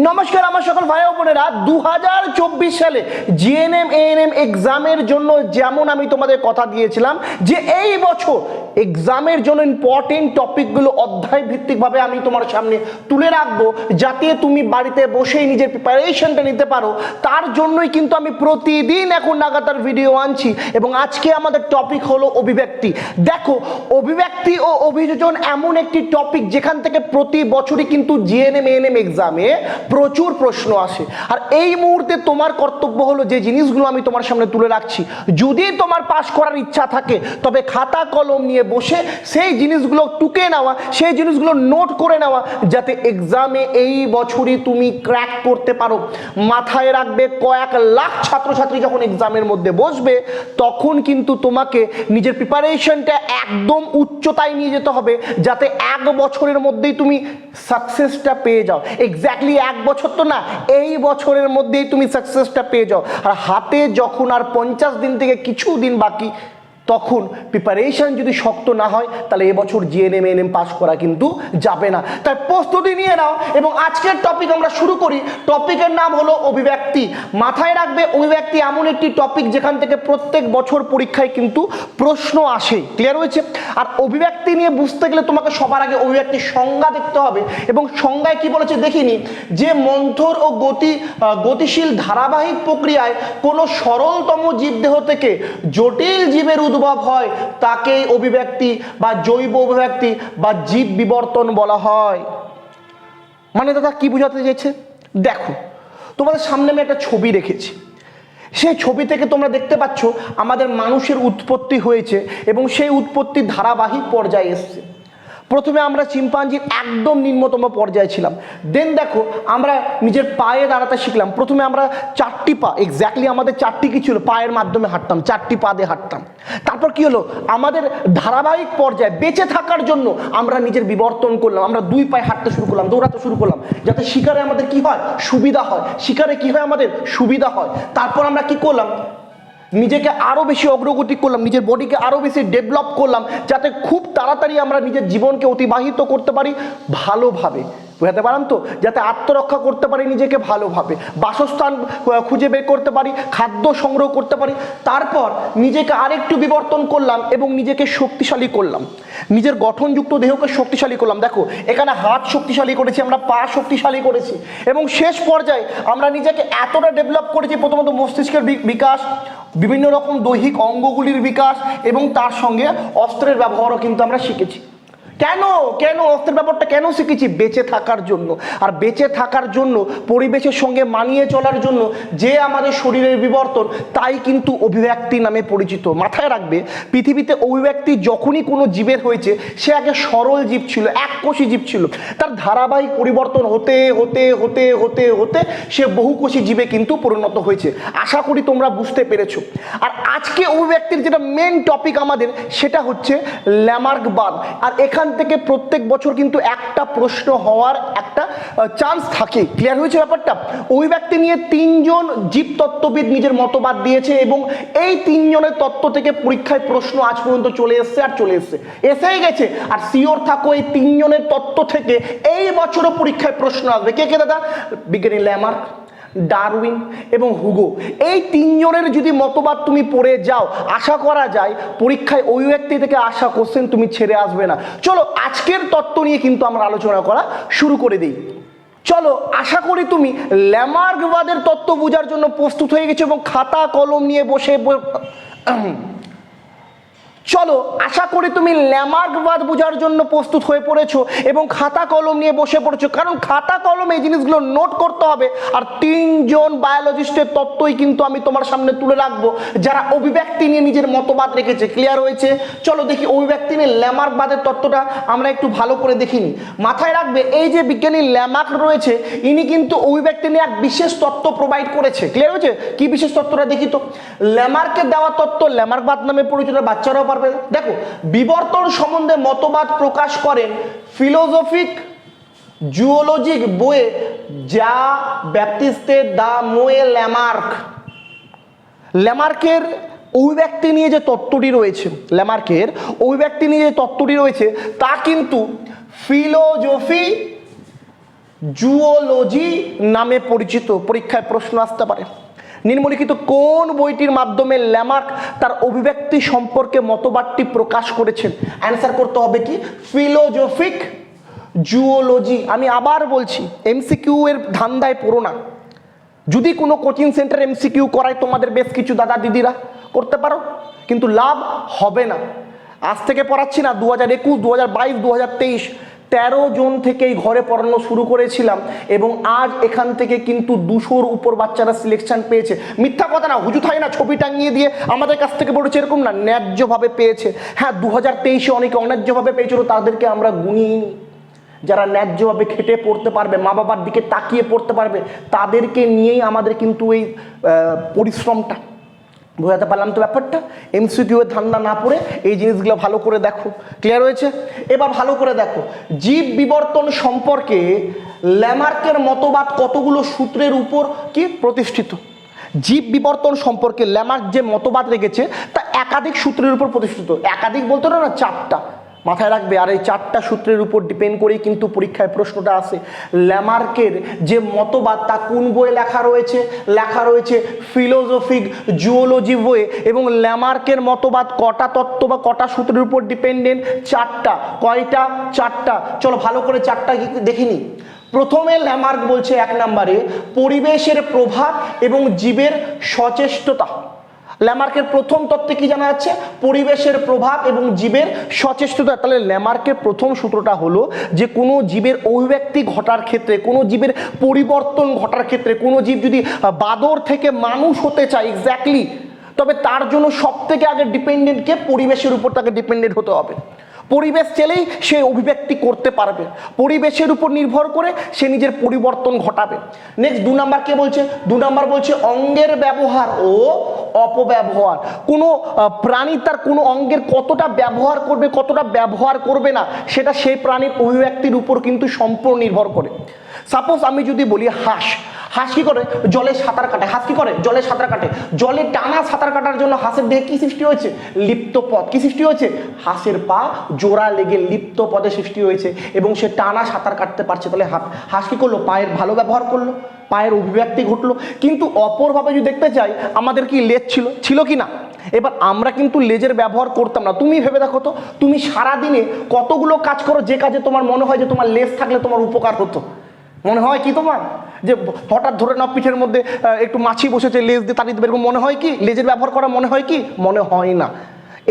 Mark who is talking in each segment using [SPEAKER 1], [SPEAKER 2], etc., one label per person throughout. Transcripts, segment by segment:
[SPEAKER 1] নমস্কার, আমার সকল ভাই বোনেরা দু হাজার চব্বিশ সালে জিএনএম এএনএম এক্সামের জন্য যেমন আমি তোমাদের কথা দিয়েছিলাম, যে এই বছর এক্সামের জন্য ইম্পর্টেন্ট টপিকগুলো অধ্যায় ভিত্তিকভাবে আমি তোমার সামনে তুলে রাখব, যাতে তুমি বাড়িতে বসেই নিজের প্রিপারেশনটা নিতে পারো। তার জন্যই কিন্তু আমি প্রতিদিন এখন লাগাতার ভিডিও আনছি এবং আজকে আমাদের টপিক হলো অভিব্যক্তি। দেখো, অভিব্যক্তি ও অভিযোজন এমন একটি টপিক যেখান থেকে প্রতি বছরই কিন্তু জিএনএম এএনএম এক্সামে প্রচুর প্রশ্ন আসে। আর এই মুহূর্তে তোমার কর্তব্য হলো যে জিনিসগুলো আমি তোমার সামনে তুলে রাখছি। যদি তোমার পাশ করার ইচ্ছা থাকে, তবে খাতা কলম নিয়ে বসে সেই জিনিসগুলো টুকে নেওয়া, সেই জিনিসগুলো নোট করে নেওয়া, যাতে এক্সামে এই বছরই তুমি ক্র্যাক করতে পারো। মাথায় রাখবে কয়েক লাখ ছাত্রছাত্রী যখন এক্সামের মধ্যে বসবে, তখন কিন্তু তোমাকে নিজের প্রিপারেশনটা একদম উচ্চতায় নিয়ে যেতে হবে, যাতে এক বছরের মধ্যেই তুমি সাকসেসটা পেয়ে যাও। এক্স্যাক্টলি এক বছর তো না, এই বছরের মধ্যেই তুমি সাকসেসটা পেয়ে যাও। আর হাতে যখন আর পঞ্চাশ দিন থেকে কিছু দিন বাকি তখন প্রিপারেশন যদি শক্ত না হয়, তাহলে এবছর জিএনএম এনএম পাস করা কিন্তু যাবে না। তাই প্রস্তুতি নিয়ে নাও এবং আজকের টপিক আমরা শুরু করি। টপিকের নাম হলো অভিব্যক্তি। মাথায় রাখবে, অভিব্যক্তি এমন একটি টপিক যেখান থেকে প্রত্যেক বছর পরীক্ষায় কিন্তু প্রশ্ন আসে। ক্লিয়ার হয়েছে? আর অভিব্যক্তি নিয়ে বুঝতে গেলে তোমাকে সবার আগে অভিব্যক্তির সংজ্ঞা দেখতে হবে এবং সংজ্ঞায় কি বলেছে দেখিনি? যে মন্থর ও গতি গতিশীল ধারাবাহিক প্রক্রিয়ায় কোনো সরলতম জীবদেহ থেকে জটিল জীবের উদ্ভব হয়, তাকেই অভিব্যক্তি বা জৈব অভিব্যক্তি বা জীব বিবর্তন বলা হয়। মানে দাদা, কি বোঝাতে চেয়েছে? দেখো, তোমাদের সামনে আমি একটা ছবি রেখেছি। সেই ছবি থেকে তোমরা দেখতে পাচ্ছ, আমাদের মানুষের উৎপত্তি হয়েছে এবং সেই উৎপত্তি ধারাবাহিক পর্যায়ে এসছে। প্রথমে আমরা চিম্পাঞ্জির একদম নিম্নতম পর্যায়ে ছিলাম। দেন দেখো, আমরা নিজের পায়ে দাঁড়াতে শিখলাম। প্রথমে আমরা চারটি পা এক্স্যাক্টলি আমাদের চারটি কি ছিল? পায়ের মাধ্যমে হাঁটতাম, চারটি পা দিয়ে হাঁটতাম। তারপর কি হলো? আমাদের ধারাবাহিক পর্যায়ে বেঁচে থাকার জন্য আমরা নিজের বিবর্তন করলাম। আমরা দুই পায়ে হাঁটতে শুরু করলাম, দৌড়াতে শুরু করলাম, যাতে শিকারে আমাদের কি হয়? সুবিধা হয়। শিকারে কি হয়? আমাদের সুবিধা হয়। তারপর আমরা কি করলাম? নিজেকে আরও বেশি অগ্রগতি করলাম, নিজের বডিকে আরও বেশি ডেভেলপ করলাম, যাতে খুব তাড়াতাড়ি আমরা নিজের জীবনকে অতিবাহিত করতে পারি ভালোভাবে। বুঝাতে পারলাম তো? যাতে আত্মরক্ষা করতে পারি, নিজেকে ভালোভাবে। বাসস্থান খুঁজে বের করতে পারি, খাদ্য সংগ্রহ করতে পারি। তারপর নিজেকে আরেকটু বিবর্তন করলাম এবং নিজেকে শক্তিশালী করলাম। নিজের গঠনযুক্ত দেহকে শক্তিশালী করলাম। দেখো, এখানে হাত শক্তিশালী করেছি, আমরা পা শক্তিশালী করেছি এবং শেষ পর্যায়ে আমরা নিজেকে এতটা ডেভেলপ করেছি, প্রথমত মস্তিষ্কের বিকাশ, বিভিন্ন রকম দৈহিক অঙ্গগুলির বিকাশ এবং তার সঙ্গে অস্ত্রের ব্যবহারও কিন্তু আমরা শিখেছি। কেন? কেন অস্ত্রের ব্যাপারটা কেন শিখেছি? বেঁচে থাকার জন্য। আর বেঁচে থাকার জন্য, পরিবেশের সঙ্গে মানিয়ে চলার জন্য যে আমাদের শরীরের বিবর্তন, তাই কিন্তু অভিব্যক্তি নামে পরিচিত। মাথায় রাখবে, পৃথিবীতে অভিব্যক্তি যখনই কোনো জীবের হয়েছে, সে আগে সরল জীব ছিল, এককোষী জীব ছিল। তার ধারাবাহিক পরিবর্তন হতে হতে হতে হতে হতে সে বহুকোষী জীবে কিন্তু পরিণত হয়েছে। আশা করি তোমরা বুঝতে পেরেছ। আর আজকে অভিব্যক্তির যেটা মেন টপিক আমাদের, সেটা হচ্ছে ল্যামার্কবাদ। আর এখান থেকে প্রত্যেক বছর কিন্তু একটা প্রশ্ন হওয়ার একটা চান্স থাকে। ক্লিয়ার হয়েছে ব্যাপারটা? অভিব্যক্তি নিয়ে তিনজন জীবতত্ত্ববিদ নিজের মতবাদ দিয়েছে এবং এই তিনজনের তত্ত্ব থেকে পরীক্ষায় প্রশ্ন আজ পর্যন্ত চলে এসছে আর চলে এসছে। এসেই গেছে। আর সিওর থাকো এই তিনজনের তত্ত্ব থেকে এই বছরও পরীক্ষায় প্রশ্ন আসবে। কে কে, দাদা? বিজ্ঞানী ল্যামার্ক ডারউইন এবং হুগো। এই তিনজনের যদি মতবাদ তুমি পড়ে যাও, আশা করা যায় পরীক্ষায় ওই ব্যক্তি থেকে আশা কোশ্চেন তুমি ছেড়ে আসবে না। চলো, আজকের তত্ত্ব নিয়ে কিন্তু আমরা আলোচনা করা শুরু করে দিই। চলো, আশা করি তুমি ল্যামার্কবাদের তত্ত্ব বোঝার জন্য প্রস্তুত হয়ে গেছো এবং খাতা, কলম নিয়ে বসে চলো, আশা করি তুমি ল্যামার্কবাদ বোঝার জন্য প্রস্তুত হয়ে পড়েছো এবং খাতা কলম নিয়ে বসে পড়েছো। কারণ খাতা কলম এই জিনিসগুলো নোট করতে হবে আর তিনজন বায়োলজিস্টের তত্ত্বই কিন্তু আমি তোমার সামনে তুলে রাখব। যারা অভিব্যক্তি নিয়ে নিজের মতবাদ রেখেছে। ক্লিয়ার হয়েছে? চলো দেখি অভিব্যক্তি নিয়ে ল্যামার্কবাদের তত্ত্বটা আমরা একটু ভালো করে দেখিনি। মাথায় রাখবে, এই যে বিজ্ঞানী ল্যামার্ক রয়েছে, ইনি কিন্তু অভিব্যক্তি নিয়ে এক বিশেষ তত্ত্ব প্রোভাইড করেছে। ক্লিয়ার হয়েছে? কি বিশেষ তত্ত্বটা দেখি তো? ল্যামার্কের দেওয়া তত্ত্ব ল্যামার্কবাদ নামে পরিচিত, বাচ্চারাও পারবে দেখো, বিবর্তন সম্বন্ধে মতবাদ প্রকাশ করেন ফিলোসফিক জুওলজিক বইয়ে যা ব্যাপটিস্টে দা মোয়ে ল্যামার্ক। ল্যামার্কের অভিব্যক্তি নিয়ে যে তত্ত্বটি রয়েছে, ল্যামার্কের অভিব্যক্তি নিয়ে যে তত্ত্বটি রয়েছে, তা কিন্তু ফিলোজফি জুওলজি নামে পরিচিত। পরীক্ষায় প্রশ্ন আসতে পারে। নিম্নলিখিত কোন বইটির মাধ্যমে ল্যামার্ক তার অভিব্যক্তি সম্পর্কে মতবাদটি প্রকাশ করেছেন? অ্যান্সার করতে হবে কি? ফিলোজফিক জুওলজি আমি আবার বলছি এমসিকিউ এর ধান্দায় পড়ো না। যদি কোনো কোচিং সেন্টার এমসিকিউ করায়, তোমাদের বেশ কিছু দাদা দিদিরা করতে পারো, কিন্তু লাভ হবে না। আজ থেকে পড়াচ্ছি না দু হাজার একুশ দু হাজার বাইশ দু হাজার তেইশ। তেরো জন থেকেই ঘরে পড়ানো শুরু করেছিলাম এবং আজ এখান থেকে কিন্তু দুশোর উপর বাচ্চারা সিলেকশন পেয়েছে। মিথ্যা কথা না হুজু থাকে না, ছবি টাঙিয়ে দিয়ে আমাদের কাছ থেকে পড়েছে এরকম না, ন্যায্যভাবে পেয়েছে। হ্যাঁ দু হাজার তেইশে অনেকে অন্যায্যভাবে পেয়েছিল, তাদেরকে আমরা গুনিয়ে যারা ন্যায্যভাবে খেটে পড়তে পারবে, মা বাবার দিকে তাকিয়ে পড়তে পারবে, তাদেরকে নিয়েই আমাদের কিন্তু এই পরিশ্রমটা। বোঝাতে পারলাম তো ব্যাপারটা? এমসিকিউ এর ধান্দা না পড়ে এই জিনিসগুলো ভালো করে দেখো। ক্লিয়ার হয়েছে? এবার ভালো করে দেখো। জীব বিবর্তন সম্পর্কে ল্যামার্কের মতবাদ কতগুলো সূত্রের উপর কি প্রতিষ্ঠিত? জীব বিবর্তন সম্পর্কে ল্যামার্ক যে মতবাদ রেখেছে, তা একাধিক সূত্রের উপর প্রতিষ্ঠিত। একাধিক বলতো না না, চারটা। মাথায় রাখবে, আর এই চারটা সূত্রের উপর ডিপেন্ড করেই কিন্তু পরীক্ষায় প্রশ্নটা আসে। ল্যামার্কের যে মতবাদ, তা কোন বইয়ে লেখা রয়েছে? লেখা রয়েছে ফিলোজফিক জুওলজি বইয়ে, এবং ল্যামার্কের মতবাদ কটা তত্ত্ব বা কটা সূত্রের উপর ডিপেন্ডেন্ট চারটা। কয়টা? চারটা। চলো ভালো করে চারটা দেখিনি প্রথমে ল্যামার্ক বলছে এক নম্বরে, পরিবেশের প্রভাব এবং জীবের সচেষ্টতা। ল্যামার্কের প্রথম তত্ত্বে কি জানা যাচ্ছে? পরিবেশের প্রভাব এবং জীবের সচেষ্টতা। তাহলে ল্যামার্কের প্রথম সূত্রটা হলো যে কোনো জীবের অভিব্যক্তি ঘটার ক্ষেত্রে, কোনো জীবের পরিবর্তন ঘটার ক্ষেত্রে, কোনো জীব যদি বাদর থেকে মানুষ হতে চায় এক্স্যাক্টলি তবে তার জন্য সব থেকে আগে ডিপেন্ডেন্টকে পরিবেশের উপর তাকে ডিপেন্ডেন্ট হতে হবে। পরিবেশ চেলেই সে অভিব্যক্তি করতে পারবে। পরিবেশের উপর নির্ভর করে সে নিজের পরিবর্তন ঘটাবে। নেক্সট দু নাম্বার কে বলছে? দু নাম্বার বলছে অঙ্গের ব্যবহার ও অপব্যবহার। কোনো প্রাণী তার কোনো অঙ্গের কতটা ব্যবহার করবে, কতটা ব্যবহার করবে না, সেটা সেই প্রাণীর অভিব্যক্তির উপর কিন্তু সম্পূর্ণ নির্ভর করে। সাপোজ আমি যদি বলি হাঁস হাঁস কি করে? জলে সাঁতার কাটে। হাঁস কি করে? জলে সাঁতার কাটে। জলে টানা সাঁতার কাটার জন্য হাঁসের দেহে কি সৃষ্টি হয়েছে? লিপ্ত পথ কি সৃষ্টি হয়েছে? হাঁসের পা জোড়া লেগে লিপ্ত পদে সৃষ্টি হয়েছে এবং সে টানা সাঁতার কাটতে পারছে। তাহলে হাঁস কি করল? পায়ের ভালো ব্যবহার করল। পায়ের অভিব্যক্তি ঘটলো। কিন্তু অপরভাবে যদি দেখতে চাই, আমাদের কি লেজ ছিল? ছিল কি না? এবার আমরা কিন্তু লেজের ব্যবহার করতাম না। তুমি ভেবে দেখো তো, তুমি সারাদিনে কতগুলো কাজ করো? যে কাজে তোমার মনে হয় যে তোমার লেজ থাকলে তোমার উপকার হতো। মনে হয় কি তোমার? যে হঠাৎ ধরে নাও পিঠের মধ্যে একটু মাছি বসেছে, লেজ দিয়ে তাড়িয়ে দেবে, এরকম মনে হয় কি? লেজের ব্যবহার করা মনে হয় কি? মনে হয় না।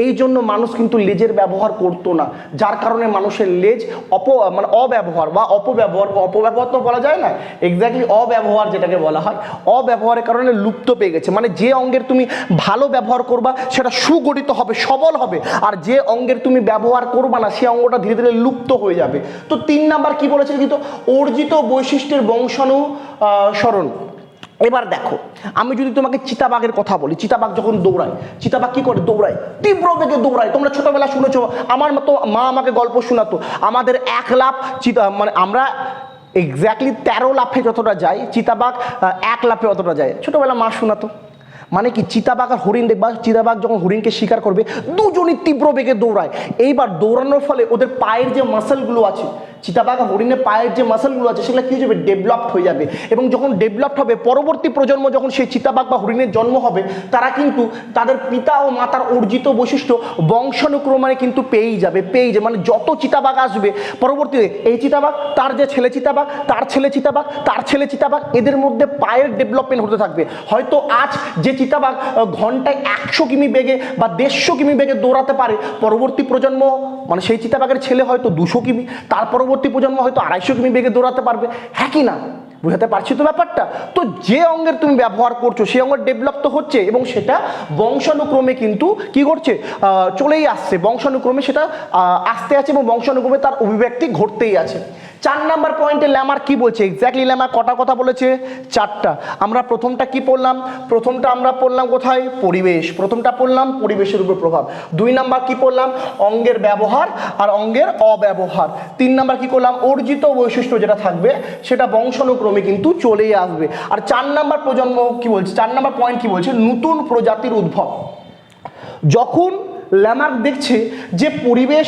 [SPEAKER 1] এই জন্য মানুষ কিন্তু লেজের ব্যবহার করতো না, যার কারণে মানুষের লেজ অপ মানে অব্যবহার বা অপব্যবহার অপব্যবহার তো বলা যায় না এক্স্যাক্টলি অব্যবহার যেটাকে বলা হয়, অব্যবহারের কারণে লুপ্ত পেয়ে গেছে মানে যে অঙ্গের তুমি ভালো ব্যবহার করবা সেটা সুগঠিত হবে, সবল হবে, আর যে অঙ্গের তুমি ব্যবহার করবা না সে অঙ্গটা ধীরে ধীরে লুপ্ত হয়ে যাবে। তো তিন নাম্বার কি বলেছে কিন্তু অর্জিত বৈশিষ্ট্যের বংশাণু স্মরণ। এবার দেখো, আমি যদি তোমাকে চিতাবাঘের কথা বলি, চিতাবাঘ যখন দৌড়ায়, চিতাবাঘ কি করে দৌড়ায়? তীব্র বেগে দৌড়ায়। তোমরা ছোটবেলা শুনেছো, আমার মতো মা আমাকে গল্প শোনাতো। আমাদের এক লাফ চিতা মানে আমরা এক্স্যাক্টলি তেরো লাফে যতটা যাই, চিতাবাঘ এক লাফে অতটা যায়। ছোটবেলা মা শোনাতো। মানে কি, চিতাবাঘ আর হরিণ দেখবা, চিতাবাঘ যখন হরিণকে শিকার করবে, দুজনই তীব্র বেগে দৌড়ায়। এইবার দৌড়ানোর ফলে ওদের পায়ের যে মাসেলগুলো আছে চিতাবাঘ হরিণের পায়ের যে মাসেলগুলো আছে, সেগুলো কী হয়ে যাবে? ডেভেলপড হয়ে যাবে। এবং যখন ডেভেলপড হবে, পরবর্তী প্রজন্ম যখন সেই চিতাবাঘ বা হরিণের জন্ম হবে, তারা কিন্তু তাদের পিতা ও মাতার অর্জিত বৈশিষ্ট্য বংশানুক্রমে কিন্তু পেয়েই যাবে পেয়েই যাবে। মানে যত চিতাবাঘ আসবে, পরবর্তীতে এই চিতাবাঘ, তার যে ছেলে চিতাবাঘ, তার ছেলে চিতাবাঘ, তার ছেলে চিতাবাঘ, এদের মধ্যে পায়ের ডেভেলপমেন্ট হতে থাকবে। হয়তো আজ যে চিতাবাঘ ঘন্টায় একশো কিমি বেগে বা দেড়শো কিমি বেগে দৌড়াতে পারে, পরবর্তী প্রজন্ম মানে সেই চিতাবাঘের ছেলে হয়তো দুশো কিমি, তার পরবর্তী প্রজন্ম হয়তো আড়াইশো কিমি বেগে দৌড়াতে পারবে। হ্যাঁ কি না? বুঝাতে পারছি তো ব্যাপারটা? তো যে অঙ্গের তুমি ব্যবহার করছ, সেই অঙ্গের ডেভেলপ তো হচ্ছে এবং সেটা বংশানুক্রমে কিন্তু কি করছে চলেই আসছে। বংশানুক্রমে সেটা আসতে আছে এবং বংশানুক্রমে তার অভিব্যক্তি ঘটতেই আছে। চার নাম্বার পয়েন্টে ল্যামার কি বলছে? এক্স্যাক্টলি ল্যামার কটা কথা বলেছে? চারটা। আমরা প্রথমটা কি পড়লাম? প্রথমটা আমরা পড়লাম কোথায়? পরিবেশ। প্রথমটা পড়লাম পরিবেশের উপর প্রভাব। দুই নাম্বার কি পড়লাম? অঙ্গের ব্যবহার আর অঙ্গের অব্যবহার। তিন নাম্বার কি করলাম? অর্জিত বৈশিষ্ট্য যেটা থাকবে, সেটা বংশানুক্রমে কিন্তু চলেই আসবে। আর চার নাম্বার প্রজন্ম কি বলছে? চার নাম্বার পয়েন্ট কি বলছে? নতুন প্রজাতির উদ্ভব। যখন ল্যামার্ক দেখছে যে পরিবেশ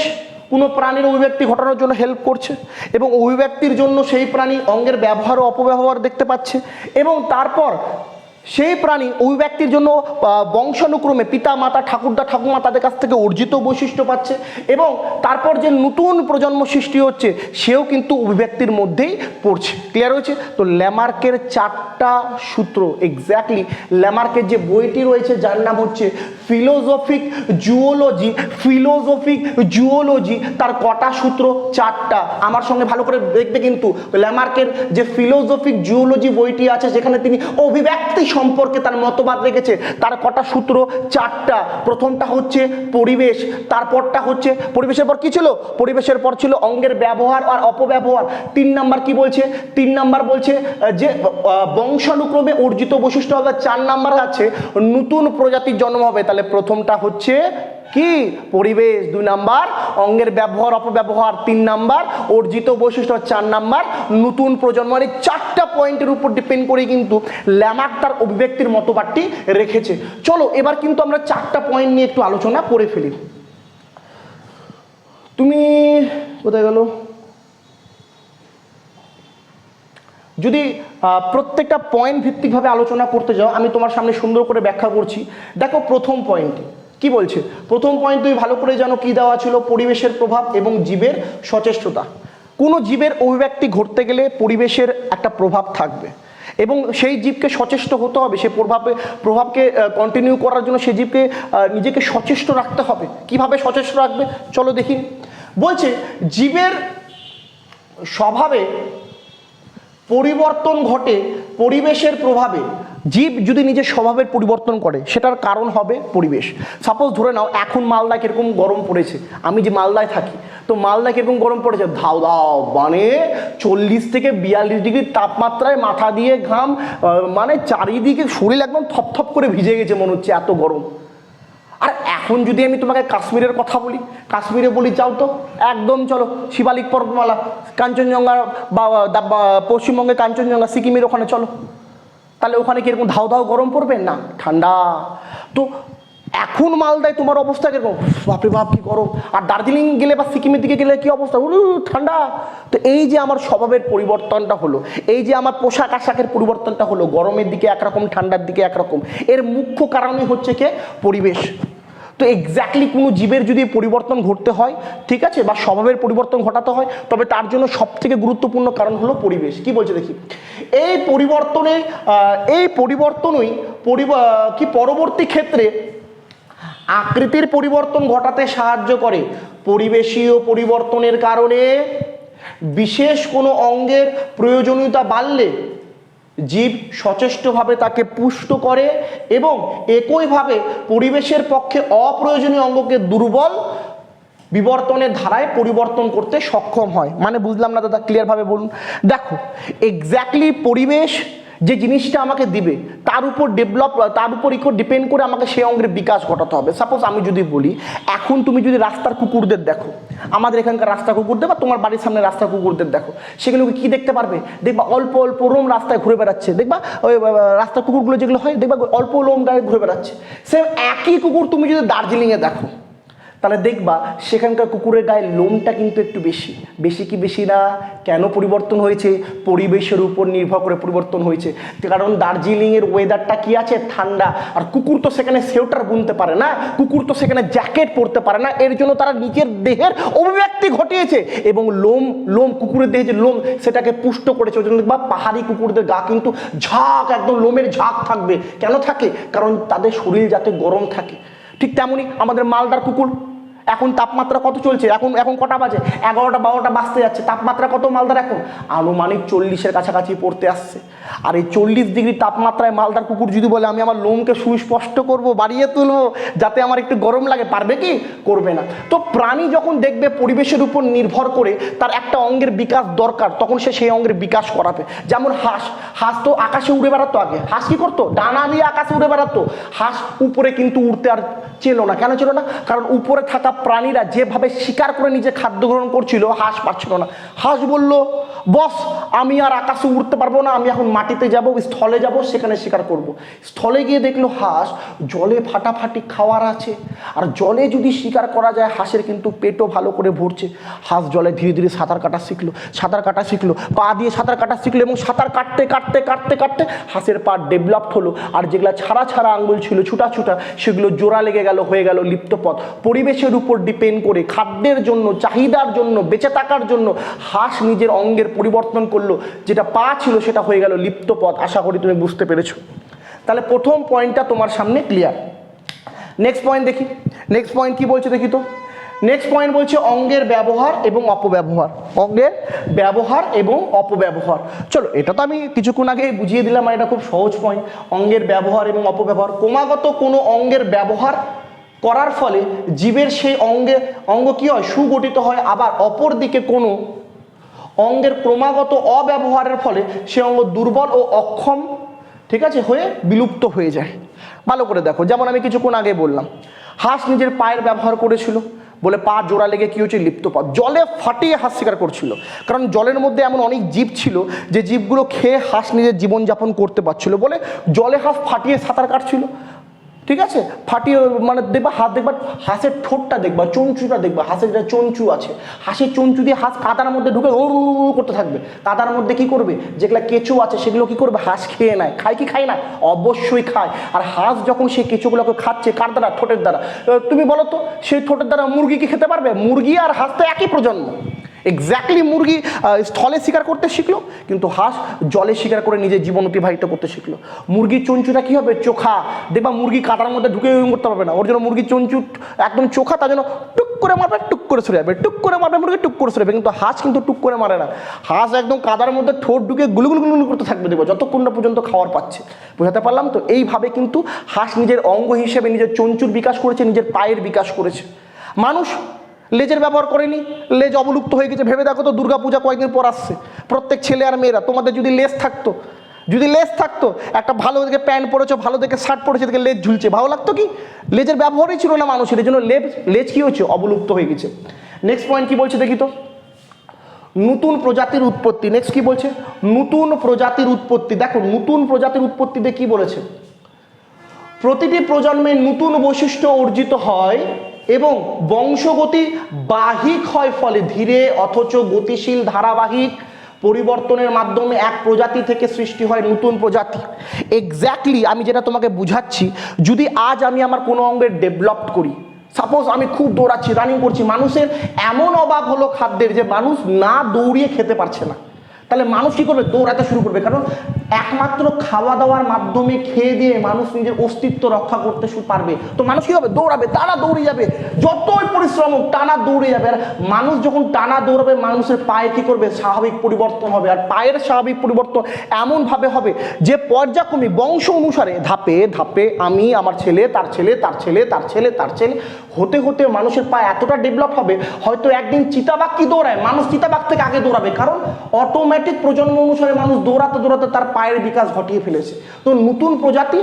[SPEAKER 1] কোনো প্রাণীর অভিব্যক্তি ঘটানোর জন্য হেল্প করছে এবং অভিব্যক্তির জন্য সেই প্রাণী অঙ্গের ব্যবহার ও অপব্যবহার দেখতে পাচ্ছে এবং তারপর সেই প্রাণী অভিব্যক্তির জন্য বংশানুক্রমে পিতা মাতা ঠাকুরদা ঠাকুমা তাদের কাছ থেকে অর্জিত বৈশিষ্ট্য পাচ্ছে এবং তারপর যে নতুন প্রজন্ম সৃষ্টি হচ্ছে, সেও কিন্তু অভিব্যক্তির মধ্যেই পড়ছে। ক্লিয়ার হয়েছে? তো ল্যামার্কের চারটা সূত্র এক্স্যাক্টলি ল্যামার্কের যে বইটি রয়েছে, যার নাম হচ্ছে ফিলোজফিক জুওলজি ফিলোজফিক জুওলজি তার কটা সূত্র? চারটা। আমার সঙ্গে ভালো করে দেখবে কিন্তু ল্যামার্কের যে ফিলোজফিক জুওলজি বইটি আছে যেখানে তিনি অভিব্যক্তি সম্পর্কে তার মতবাদ রেখেছে, তার কটা সূত্র, চারটা। প্রথমটা হচ্ছে পরিবেশ, তারপরটা হচ্ছে পরিবেশের পর কি ছিল? পরিবেশের পর ছিল অঙ্গের ব্যবহার আর অপব্যবহার। তিন নাম্বার কি বলছে? তিন নাম্বার বলছে যে বংশানুক্রমে অর্জিত বৈশিষ্ট্য হবে চার নাম্বার আছে, নতুন প্রজাতির জন্ম হবে। তাহলে প্রথমটা হচ্ছে কি? পরিবেশ দুই নাম্বার, অঙ্গের ব্যবহার, অপব্যবহার তিন নাম্বার, অর্জিত বৈশিষ্ট্য চার নাম্বার, নতুন প্রজন্ম মানে চারটা পয়েন্টের উপর ডিপেন্ড করে কিন্তু ল্যামার্ক তার অভিব্যক্তির মতবাদটি রেখেছে। চলো, এবার কিন্তু আমরা চারটা পয়েন্ট নিয়ে একটু আলোচনা করে ফেলি। তুমি কোথায় গেল? যদি প্রত্যেকটা পয়েন্ট ভিত্তিকভাবে আলোচনা করতে যাও, আমি তোমার সামনে সুন্দর করে ব্যাখ্যা করছি। দেখো প্রথম পয়েন্টে কি বলছে? প্রথম পয়েন্ট তুমি ভালো করে জানো কি দেওয়া ছিল? পরিবেশের প্রভাব এবং জীবের সচেষ্টতা। কোনো জীবের অভিব্যক্তি ঘটতে গেলে পরিবেশের একটা প্রভাব থাকবে। এবং সেই জীবকে সচেষ্ট হতে হবে, সে প্রভাবে, প্রভাবকে কন্টিনিউ করার জন্য সে জীবকে নিজেকে সচেষ্ট রাখতে হবে। কীভাবে সচেষ্ট রাখবে? চলো দেখি। বলছে, জীবের স্বভাবে পরিবর্তন ঘটে পরিবেশের প্রভাবে। জীব যদি নিজের স্বভাবের পরিবর্তন করে, সেটার কারণ হবে পরিবেশ। সাপোজ ধরে নাও, এখন মালদা কীরকম গরম পড়েছে। আমি যে মালদায় থাকি, তো মালদা কীরকম গরম পড়েছে? ধাও ধাও মানে চল্লিশ থেকে বিয়াল্লিশ ডিগ্রি তাপমাত্রায় মাথা দিয়ে ঘাম মানে চারিদিকে শরীর একদম থপথপ করে ভিজে গেছে মনে হচ্ছে এত গরম। আর এখন যদি আমি তোমাকে কাশ্মীরের কথা বলি, কাশ্মীরে বলি, যাও তো, একদম চলো, শিবালিক পর্বতমালা কাঞ্চনজঙ্ঘা বা, পশ্চিমবঙ্গে কাঞ্চনজঙ্ঘা, সিকিমের ওখানে চলো। তাহলে ওখানে কীরকম ধাও ধাও গরম পড়বে? না, ঠান্ডা। তো এখন মালদায় তোমার অবস্থা কীরকম? বাপরে বাপ, কি গরম। আর দার্জিলিং গেলে বা সিকিমের দিকে গেলে কি অবস্থা? ঠান্ডা। তো এই যে আমার স্বভাবের পরিবর্তনটা হলো, এই যে আমার পোশাক আশাকের পরিবর্তনটা হলো, গরমের দিকে একরকম, ঠান্ডার দিকে একরকম, এর মুখ্য কারণই হচ্ছে কে? পরিবেশ। তো এক্স্যাক্টলি কোনো জীবের যদি পরিবর্তন ঘটতে হয়, ঠিক আছে, বা স্বভাবের পরিবর্তন ঘটাতে হয়, তবে তার জন্য সব থেকে গুরুত্বপূর্ণ কারণ হলো পরিবেশ। কি বলছে দেখি? এই পরিবর্তনে এই পরিবর্তনই কি পরবর্তী ক্ষেত্রে আকৃতির পরিবর্তন ঘটাতে সাহায্য করে। পরিবেশীয় পরিবর্তনের কারণে বিশেষ কোনো অঙ্গের প্রয়োজনীয়তা বাড়লে জীব সচেষ্টভাবে তাকে পুষ্ট করে এবং একইভাবে পরিবেশের পক্ষে অপ্রয়োজনীয় অঙ্গকে দুর্বল বিবর্তনের ধারায় পরিবর্তন করতে সক্ষম হয়। মানে বুঝলাম না দাদা ক্লিয়ারভাবে বলুন। দেখো এক্স্যাক্টলি পরিবেশ যে জিনিসটা আমাকে দিবে, তার উপর ডেভেলপ তার উপর ইকো ডিপেন্ড করে আমাকে সেই অঙ্গের বিকাশ ঘটাতে হবে। সাপোজ আমি যদি বলি, এখন তুমি যদি রাস্তার কুকুরদের দেখো, আমাদের এখানকার রাস্তা কুকুরদের বা তোমার বাড়ির সামনে রাস্তার কুকুরদের দেখো, সেগুলোকে কি দেখতে পারবে? দেখবা অল্প অল্প রোম রাস্তায় ঘুরে বেড়াচ্ছে, দেখবা ওই রাস্তার কুকুরগুলো যেগুলো হয়, দেখবা অল্প লোম গায়ে ঘুরে বেড়াচ্ছে। সেম একই কুকুর তুমি যদি দার্জিলিংয়ে দেখো তাহলে দেখবা সেখানকার কুকুরের গায়ে লোমটা কিন্তু একটু বেশি। বেশি কি বেশি না? কেন পরিবর্তন হয়েছে? পরিবেশের উপর নির্ভর করে পরিবর্তন হয়েছে। কারণ দার্জিলিংয়ের ওয়েদারটা কি আছে? ঠান্ডা। আর কুকুর তো সেখানে সেওটার বুনতে পারে না। কুকুর তো সেখানে জ্যাকেট পরতে পারে না। এর জন্য তারা নিজের দেহের অভিব্যক্তি ঘটিয়েছে। এবং লোম লোম, কুকুরের দেহে যে লোম, সেটাকে পুষ্ট করেছে। ওই জন্য দেখবা পাহাড়ি কুকুরদের গা কিন্তু ঝাঁক, একদম লোমের ঝাঁক থাকবে। কেন থাকে? কারণ তাদের শরীর যাতে গরম থাকে। ঠিক তেমনই আমাদের মালদার কুকুর এখন তাপমাত্রা কত চলছে? এখন এখন কটা বাজে? এগারোটা, বারোটা বাজতে যাচ্ছে। তাপমাত্রা কত মালদার এখন? আনুমানিক চল্লিশের কাছাকাছি পড়তে আসছে। আর এই চল্লিশ ডিগ্রি তাপমাত্রায় মালদার কুকুর যদি বলে, আমি আমার লোমকে সুস্পষ্ট করব, বাড়িয়ে তুলবো, যাতে আমার একটু গরম লাগে পারবে কি? করবে না। তো প্রাণী যখন দেখবে পরিবেশের উপর নির্ভর করে তার একটা অঙ্গের বিকাশ দরকার, তখন সে সেই অঙ্গের বিকাশ করাবে। যেমন হাঁস হাঁস তো আকাশে উড়ে বেড়াতো আগে। হাঁস কি করতো? ডানা দিয়ে আকাশে উড়ে বেড়াতো। হাঁস উপরে কিন্তু উড়তে আর ছিল না। কেন ছিল না? কারণ উপরে থাকা প্রাণীরা যেভাবে শিকার করে নিজে খাদ্য গ্রহণ করছিল হাঁস পাচ্ছিল না। হাঁস বলল বস, আমি আর আকাশে উঠতে পারব না, আমি এখন মাটিতে যাব, স্থলে যাব, সেখানে শিকার করব। স্থলে গিয়ে দেখল হাঁস জলে ফাটাফাটি খাওয়ার আছে। আর জলে যদি শিকার করা যায়, হাঁসের কিন্তু পেটও ভালো করে ভরছে। হাঁস জলে ধীরে ধীরে সাঁতার কাটা শিখলো, সাঁতার কাটা শিখলো, পা দিয়ে সাঁতার কাটা শিখলো এবং সাঁতার কাটতে কাটতে কাটতে কাটতে হাঁসের পা ডেভেলপড হলো। আর যেগুলো ছাড়া ছাড়া আঙ্গুল ছিল, ছুটা ছুটা, সেগুলো জোড়া লেগে গেল, হয়ে গেল লিপ্তপথ পরিবেশের উপর ডিপেন্ড করে খাদ্যের জন্য, চাহিদার জন্য, বেঁচে থাকার জন্য হাঁস নিজের অঙ্গের পরিবর্তন করল, যেটা পা ছিল সেটা হয়ে গেল লিপ্তপথ আশা করি তুমি বুঝতে পেরেছ। তাহলে প্রথম পয়েন্টটা তোমার সামনে ক্লিয়ার নেক্সট পয়েন্ট দেখি। নেক্সট পয়েন্ট কি বলছে দেখি তো? নেক্সট পয়েন্ট বলছে অঙ্গের ব্যবহার এবং অপব্যবহার। অঙ্গের ব্যবহার এবং অপব্যবহার। চলো, এটা তো আমি কিছুক্ষণ আগে বুঝিয়ে দিলাম এটা খুব সহজ পয়েন্ট অঙ্গের ব্যবহার এবং অপব্যবহার। ক্রমাগত কোনো অঙ্গের ব্যবহার করার ফলে জীবের সেই অঙ্গে, অঙ্গ কি হয়? সুগঠিত হয়। আবার অপর দিকে কোনো অঙ্গের ক্রমাগত অব্যবহারের ফলে সে অঙ্গ দুর্বল ও অক্ষম, ঠিক আছে, হয়ে বিলুপ্ত হয়ে যায়। ভালো করে দেখো, যেমন আমি কিছুক্ষণ আগে বললাম, হাঁস নিজের পায়ের ব্যবহার করেছিল, বলে পা জোড়া লেগে কি হচ্ছে লিপ্ত পা, জলে ফাটিয়ে হাঁস শিকার করছিল। কারণ জলের মধ্যে এমন অনেক জীব ছিল, যে জীবগুলো খেয়ে হাঁস নিজের জীবনযাপন করতে পারছিল বলে জলে হাঁস ফাটিয়ে সাঁতার কাটছিল। ঠিক আছে? ফাটিয়ে মানে দেখবা হাত, দেখবা হাঁসের ঠোঁটটা দেখবা, চঞ্চুটা দেখবা, হাঁসের যেটা চঞ্চু আছে, হাঁসের চঞ্চু দিয়ে হাঁস কাদার মধ্যে ঢুকে উ করতে থাকবে। কাদার মধ্যে কি করবে? যেগুলো কেঁচো আছে, সেগুলো কি করবে? হাঁস খেয়ে নেয়। খায় কি খায় না? অবশ্যই খায়। আর হাঁস যখন সেই কেঁচোগুলোকে খাচ্ছে, কার দ্বারা? ঠোঁটের দ্বারা। তুমি বলো তো, সেই ঠোঁটের দ্বারা মুরগি কি খেতে পারবে? মুরগি আর হাঁস তো একই প্রজন্ম। এক্স্যাক্টলি মুরগি স্থলে শিকার করতে শিখলো, কিন্তু হাঁস জলে শিকার করে নিজের জীবন অতিবাহিত করতে শিখলো। মুরগির চঞ্চুটা কী হবে? চোখা। দেখবা মুরগি কাটার মধ্যে ঢুকে করতে পারবে না। ওর জন্য মুরগির চঞ্চু একদম চোখা, তার জন্য টুক করে মারবে, টুক করে সরে যাবে। টুক করে মারবে মুরগি, টুক করে সরে যাবে। কিন্তু হাঁস কিন্তু টুক করে মারে না। হাঁস একদম কাদার মধ্যে ঠোঁট ঢুকে গুলুগুল গুলগুল করতে থাকবে দেখব, যতক্ষণ না পর্যন্ত খাওয়ার পাচ্ছে। বোঝাতে পারলাম তো? এইভাবে কিন্তু হাঁস নিজের অঙ্গ হিসেবে নিজের চঞ্চুর বিকাশ করেছে, নিজের পায়ের বিকাশ করেছে। মানুষ লেজের ব্যবহার করেনি। লেজ অবলুপ্ত হয়ে গেছে। ভেবে দেখো তো, দুর্গাপূজা কয়েকদিন পর আসছে। প্রত্যেক ছেলে আর মেয়েরা, তোমাদের যদি লেজ থাকতো, যদি লেজ থাকতো, একটা ভালো দেখে প্যান্ট পরেছো, ভালো দেখে শার্ট পরেছে, দেখে লেজ ঝুলছে, ভালো লাগতো কি? লেজের ব্যবহারই ছিল না মানুষের, এই জন্য লেজ লেজ কী হচ্ছে অবলুপ্ত হয়ে গেছে। নেক্সট পয়েন্ট কি বলছে দেখি তো? নতুন প্রজাতির উৎপত্তি। নেক্সট কি বলছে? নতুন প্রজাতির উৎপত্তি। দেখো, নতুন প্রজাতির উৎপত্তিতে কি বলেছে? প্রতিটি প্রজন্মে নতুন বৈশিষ্ট্য অর্জিত হয় এবং বংশগতি বাহিক হয় ফলে ধীরে, অথচ গতিশীল ধারাবাহিক পরিবর্তনের মাধ্যমে এক প্রজাতি থেকে সৃষ্টি হয় নতুন প্রজাতি। এক্স্যাক্টলি আমি যেটা তোমাকে বুঝাচ্ছি, যদি আজ আমি আমার কোনো অঙ্গের ডেভেলপ করি সাপোজ আমি খুব দৌড়াচ্ছি রানিং করছি, মানুষের এমন অভাব হলো খাদ্যের যে মানুষ না দৌড়িয়ে খেতে পারছে না। তাহলে মানুষ কী করবে? দৌড়াতে শুরু করবে। কারণ একমাত্র খাওয়া দাওয়ার মাধ্যমে খেয়ে দিয়ে মানুষ নিজের অস্তিত্ব রক্ষা করতে পারবে। তো মানুষ কী হবে? দৌড়াবে। টানা দৌড়ে যাবে। যতই পরিশ্রম হোক, টানা দৌড়ে যাবে। আর মানুষ যখন টানা দৌড়াবে, মানুষের পায়ে কী করবে? স্বাভাবিক পরিবর্তন হবে। আর পায়ের স্বাভাবিক পরিবর্তন এমনভাবে হবে যে পর্যায়ক্রমে বংশ অনুসারে ধাপে ধাপে আমি, আমার ছেলে, তার ছেলে তার ছেলে তার ছেলে তার ছেলে হতে হতে মানুষের পা এতটা ডেভেলপ হবে, হয়তো একদিন চিতাবাঘ কি দৌড়ায়? মানুষ চিতাবাঘ থেকে আগে দৌড়াবে। কারণ অটোমেটিক প্রজন্ম অনুসারে মানুষ দৌড়াতে দৌড়াতে তার পায়ের বিকাশ ঘটিয়ে ফেলেছে। তো নতুন প্রজাতি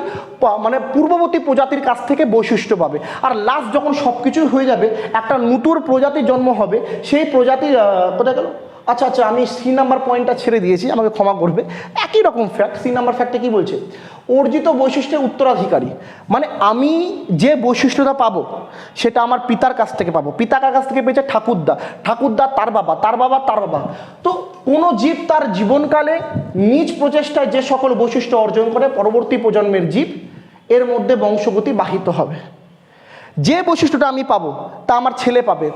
[SPEAKER 1] মানে পূর্ববর্তী প্রজাতির কাছ থেকে বৈশিষ্ট্য পাবে। আর লাস্ট যখন সব কিছুই হয়ে যাবে, একটা নতুন প্রজাতির জন্ম হবে, সেই প্রজাতির কোথায় গেল? আচ্ছা আচ্ছা আমি সি নাম্বার পয়েন্টটা ছেড়ে দিয়েছি, আমাকে ক্ষমা করবে। একই রকম ফ্যাক্ট সি নাম্বার ফ্যাক্টে কি বলছে? অর্জিত বৈশিষ্ট্যের উত্তরাধিকারী। মানে আমি যে বৈশিষ্ট্যটা পাবো, সেটা আমার পিতার কাছ থেকে পাবো। পিতার কাছ থেকে পেয়েছে? ঠাকুরদা। ঠাকুরদা তার বাবা তার বাবা তার বাবা। তো কোনো জীব তার জীবনকালে নিজ প্রচেষ্টায় যে সকল বৈশিষ্ট্য অর্জন করে, পরবর্তী প্রজন্মের জীব, এর মধ্যে বংশগতি বাহিত হবে। যে বৈশিষ্ট্যটা আমি পাবো, তা আমার ছেলে পাবে।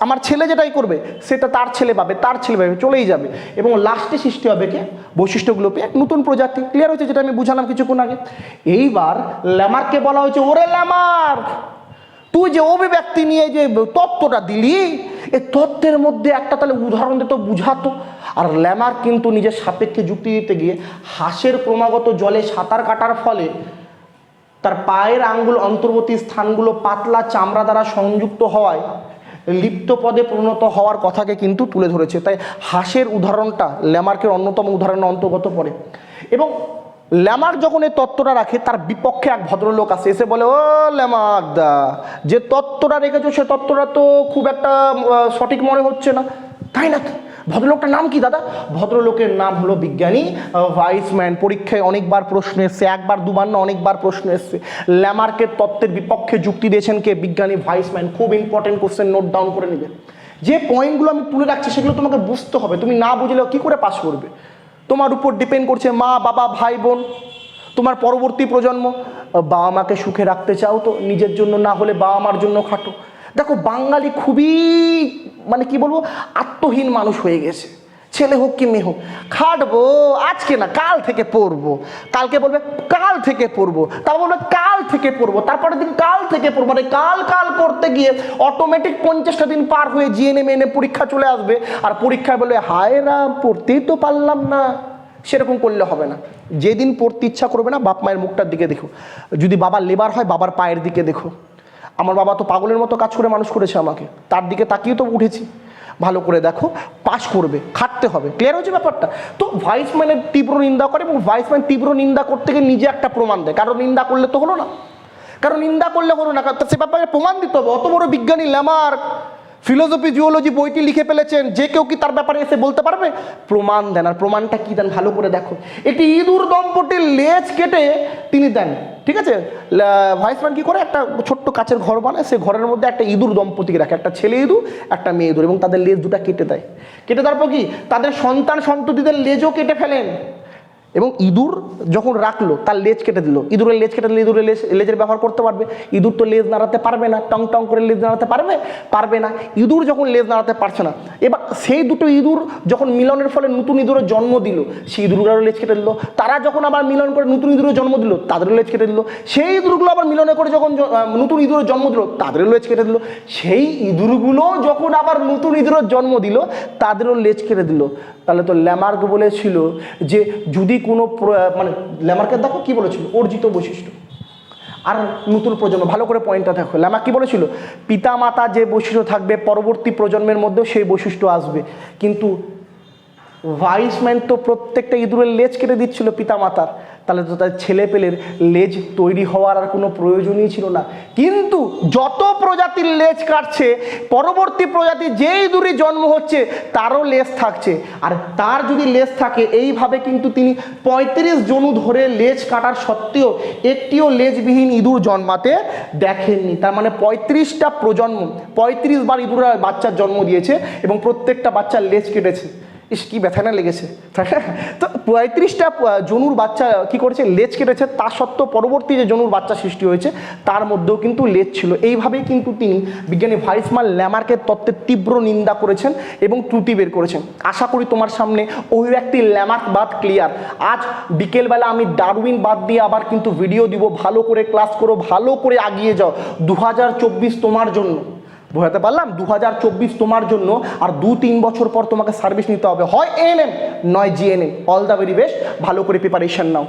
[SPEAKER 1] আমার ছেলে যেটাই করবে, সেটা তার ছেলে পাবে, তার ছেলে পাবে, চলেই যাবে। এবং লাস্টে সৃষ্টি হবে কে? বৈশিষ্ট্যগুলো পেয়ে নতুন প্রজাতি। ক্লিয়ার হয়েছে যেটা আমি বুঝালাম কিছুক্ষণ আগে? এইবার ল্যামারকে বলা হয়েছে, ওরে ল্যামার, তুই যে অভিব্যক্তি নিয়ে যে তত্ত্বটা দিলি এই তত্ত্বের মধ্যে একটা তাহলে উদাহরণ দিতে বুঝাতো। আর ল্যামার কিন্তু নিজের সাপেক্ষে যুক্তি দিতে গিয়ে হাঁসের ক্রমাগত জলে সাঁতার কাটার ফলে তার পায়ের আঙ্গুল অন্তর্বর্তী স্থানগুলো পাতলা চামড়া দ্বারা সংযুক্ত হওয়ায় লিপ্ত পদে পরিণত হওয়ার কথাকে কিন্তু তুলে ধরেছে। তাই হাঁসের উদাহরণটা ল্যামার্কের অন্যতম উদাহরণের অন্তর্গত পড়ে। এবং ল্যামার যখন এই তত্ত্বটা রাখে, তার বিপক্ষে এক ভদ্রলোক আসে, এসে বলে, ও ল্যামার দা, যে তত্ত্বটা রেখেছো, সে তত্ত্বটা তো খুব একটা সঠিক মনে হচ্ছে না। তাই নাকি ভদ্রলোকটার নাম কি, দাদা? ভদ্রলোকের নাম হলো বিজ্ঞানী ভাইসম্যান পরীক্ষায় অনেকবার প্রশ্ন এসছে, একবার, দুবার না, অনেকবার প্রশ্ন এসছে। ল্যামার্কের তত্ত্বের বিপক্ষে যুক্তি দিয়েছেন কে? বিজ্ঞানী ভাইসম্যান খুব ইম্পর্টেন্ট কোশ্চেন নোট ডাউন করে নেবে। যে পয়েন্টগুলো আমি তুলে রাখছি, সেগুলো তোমাকে বুঝতে হবে। তুমি না বুঝলেও কী করে পাস করবে? তোমার উপর ডিপেন্ড করছে মা, বাবা, ভাই, বোন। তোমার পরবর্তী প্রজন্ম বাবা মাকে সুখে রাখতে চাও তো, নিজের জন্য না হলে বাবা মার জন্য খাটো। দেখো, বাঙালি খুবই মানে কি বলব, আত্মহীন মানুষ হয়ে গেছে। ছেলে হোক কি মেয়ে হোক, খাটবো, আজকে না, কাল থেকে পড়ব কালকে বলবে, কাল থেকে পড়ব তারপর বলবে, কাল থেকে পড়ব তারপরের দিন কাল থেকে পড়ব মানে কাল কাল করতে গিয়ে অটোমেটিক পঞ্চাশটা দিন পার হয়ে জিএনএম এনে পরীক্ষা চলে আসবে। আর পরীক্ষায় বলবে, হায় রাম, পড়তেই তো পারলাম না। সেরকম করলে হবে না। যেদিন পড়তে ইচ্ছা করবে না, বাপ মায়ের মুখটার দিকে দেখো। যদি বাবা লেবার হয়, বাবার পায়ের দিকে দেখো। আমার বাবা তো পাগলের মতো কাজ করে মানুষ করেছে আমাকে। তার দিকে তাকিয়ে তো উঠেছি। ভালো করে দেখো, পাশ করবে, খাটতে হবে। ক্লিয়ার হচ্ছে ব্যাপারটা? তো ভাইসম্যানের তীব্র নিন্দা করে এবং ভাইসম্যান তীব্র নিন্দা করতে গিয়ে নিজে একটা প্রমাণ দেয়। কারণ নিন্দা করলে তো হলো না। কারণ নিন্দা করলে হলো না। সে ব্যাপারে প্রমাণ দিতে হবে। অত বড় বিজ্ঞানী ল্যামার ফিলোসফি জিওলজি বইটি লিখে ফেলেছেন। যে কেউ কি তার ব্যাপারে এসে বলতে পারবে? প্রমাণ দেন, আর প্রমাণটা কি দেন ভালো করে দেখো। একটি ইঁদুর দম্পতির লেজ কেটে তিনি দেন, ঠিক আছে? ভাইসম্যান কি করে? একটা ছোট্ট কাচের ঘর বানায়, সে ঘরের মধ্যে একটা ইঁদুর দম্পতিকে রাখে। একটা ছেলে ইঁদুর, একটা মেয়ে ইঁদুর, এবং তাদের লেজ দুটা কেটে দেয়। কেটে দেওয়ার পর কি? তাদের সন্তান সন্ততিদের লেজও কেটে ফেলেন। এবং ইঁদুর যখন রাখল, তার লেজ কেটে দিল। ইঁদুরের লেজ কেটে দিলে ইঁদুরের লেজ লেজের ব্যবহার করতে পারবে। ইঁদুর তো লেজ নাড়াতে পারবে না, টং টং করে লেজ নাড়াতে পারবে? পারবে না। ইঁদুর যখন লেজ নাড়াতে পারছে না, এবার সেই দুটো ইঁদুর যখন মিলনের ফলে নতুন ইঁদুরের জন্ম দিল, সেই ইঁদুরগুলোরও লেজ কেটে দিল। তারা যখন আবার মিলন করে নতুন ইঁদুরের জন্ম দিল, তাদেরও লেজ কেটে দিল। সেই ইঁদুরগুলো আবার মিলনে করে যখন নতুন ইঁদুরের জন্ম দিল, তাদেরও লেজ কেটে দিল। সেই ইঁদুরগুলো যখন আবার নতুন ইঁদুরের জন্ম দিল, তাদেরও লেজ কেটে দিল। তাহলে তো ল্যামার্ক বলেছিল যে, যদি কোনো মানে ল্যামার্কে দেখো কি বলেছিল? অর্জিত বৈশিষ্ট্য। আর নতুন প্রজন্ম, ভালো করে পয়েন্টটা দেখো। ল্যামার কি বলেছিল? পিতা মাতা যে বৈশিষ্ট্য থাকবে, পরবর্তী প্রজন্মের মধ্যেও সেই বৈশিষ্ট্য আসবে। কিন্তু ভাইসম্যান তো প্রত্যেকটা ইঁদুরের লেজ কেটে দিচ্ছিল পিতা মাতার তাহলে তো তার ছেলে পেলের লেজ তৈরি হওয়ার আর কোনো প্রয়োজনই ছিল না। কিন্তু যত প্রজাতির লেজ কাটছে, পরবর্তী প্রজাতি যেই দূরে জন্ম হচ্ছে, তারও লেজ থাকছে। আর তার যদি লেজ থাকে, এইভাবে কিন্তু তিনি পঁয়ত্রিশ জনু ধরে লেজ কাটার সত্ত্বেও একটিও লেজবিহীন ইঁদুর জন্মাতে দেখেননি। তার মানে পঁয়ত্রিশটা প্রজন্ম, পঁয়ত্রিশ বার ইঁদুর বাচ্চার জন্ম দিয়েছে এবং প্রত্যেকটা বাচ্চার লেজ কেটেছে। ইস, কি ব্যথা না লেগেছে। তো পঁয়ত্রিশটা জনুর বাচ্চা কি করেছে? লেজ কেটেছে। তা সত্ত্বেও পরবর্তী যে জনুর বাচ্চা সৃষ্টি হয়েছে, তার মধ্যেও কিন্তু লেজ ছিল। এইভাবেই কিন্তু তিনি বিজ্ঞানী ভাইসমাল ল্যামার্কের তত্ত্বের তীব্র নিন্দা করেছেন এবং ত্রুটি বের করেছেন। আশা করি তোমার সামনে অভিব্যক্তি ল্যামার্ক বাদ ক্লিয়ার। আজ বিকেলবেলা আমি ডারউইন বাদ দিয়ে আবার কিন্তু ভিডিও দিব। ভালো করে ক্লাস করো, ভালো করে আগিয়ে যাও। দু হাজার চব্বিশ তোমার জন্য। বোঝাতে পারলাম? দু হাজার চব্বিশ তোমার জন্য আর দু তিন বছর পর তোমাকে সার্ভিস নিতে হবে। হয় এএনএম নয় GNM all the very best ভালো করে প্রিপারেশন নাও।